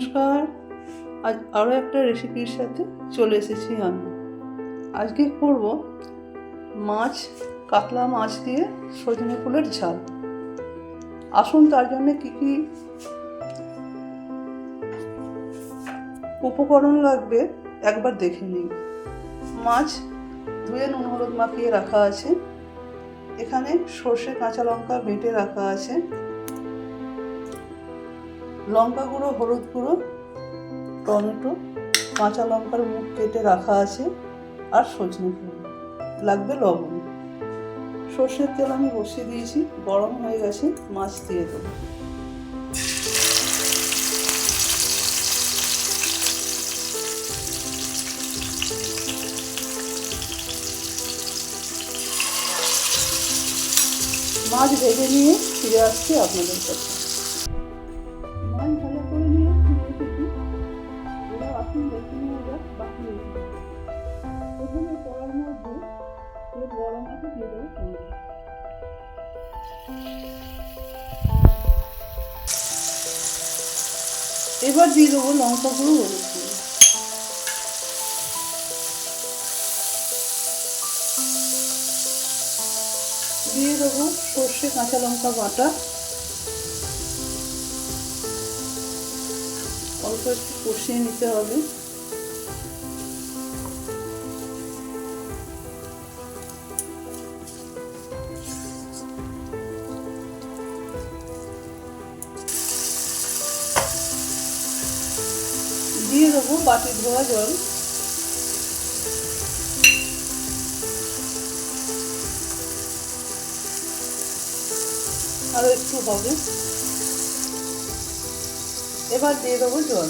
নমস্কার। আজ আরও একটা রেসিপির সাথে চলে এসেছি আমি। আজকে করব মাছ, কাতলা মাছ দিয়ে সজনে ফুলের ঝাল। আসুন তার জন্য কী কী উপকরণ লাগবে একবার দেখে নিই। মাছ ধুয়ে নুন, হলুদ মাখিয়ে রাখা আছে। এখানে সর্ষে, কাঁচা লঙ্কা বেটে রাখা আছে। লঙ্কা গুঁড়ো, হলুদ গুঁড়ো, টমেটো, কাঁচা লঙ্কার মুখ কেটে রাখা আছে আর সজনে ফুল। লাগবে লবণ। সর্ষের তেল আমি বসিয়ে দিয়েছি, গরম হয়ে গেছে, মাছ দিয়ে দেবো। মাছ ভেজে নিয়ে ফিরে আসছি আপনাদের কাছে। আসুন দেখে নেওয়া যাক বাকি রেসিপি প্রথমে কড়ার মধ্যে তেল গরম আছে দিয়ে দেবো টমেটো এবার দিয়ে দেবো লঙ্কা গুঁড়ো হলুদ গুঁড়ো। দিয়ে দেবো সর্ষে কাঁচা লঙ্কা বাটা। অল্প একটু কষিয়ে নিতে হবে। দিয়ে দেবো বাটি ধোয়া জল। আরও একটু হবে। এবার দিয়ে দেবো জল।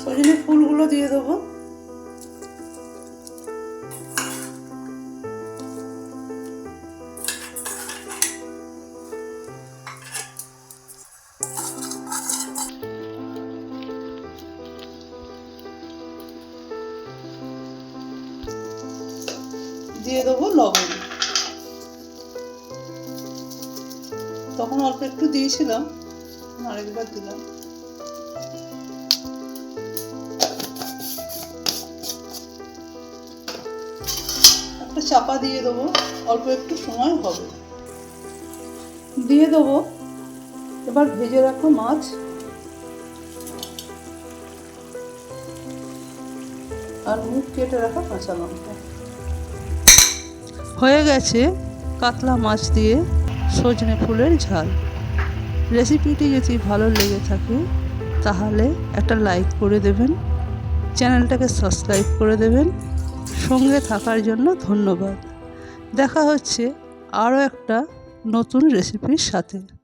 সজনে ফুলগুলো দিয়ে দেবো। দিয়ে দেবো লবণ। তখন অল্প একটু দিয়েছিলাম, আরেকবার দিলাম। একটা চাপা দিয়ে দেবো, অল্প একটু সময় হবে। দিয়ে দেবো, এবার ভেজে রাখো মাছ। আর মুখ কেটে রাখা কাঁচা লঙ্কা। হয়ে গেছে কাতলা মাছ দিয়ে সজনে ফুলের ঝাল। রেসিপিটি যদি ভালো লেগে থাকে, তাহলে একটা লাইক করে দেবেন, চ্যানেলটাকে সাবস্ক্রাইব করে দেবেন। সঙ্গে থাকার জন্য ধন্যবাদ। দেখা হচ্ছে আরও একটা নতুন রেসিপির সাথে।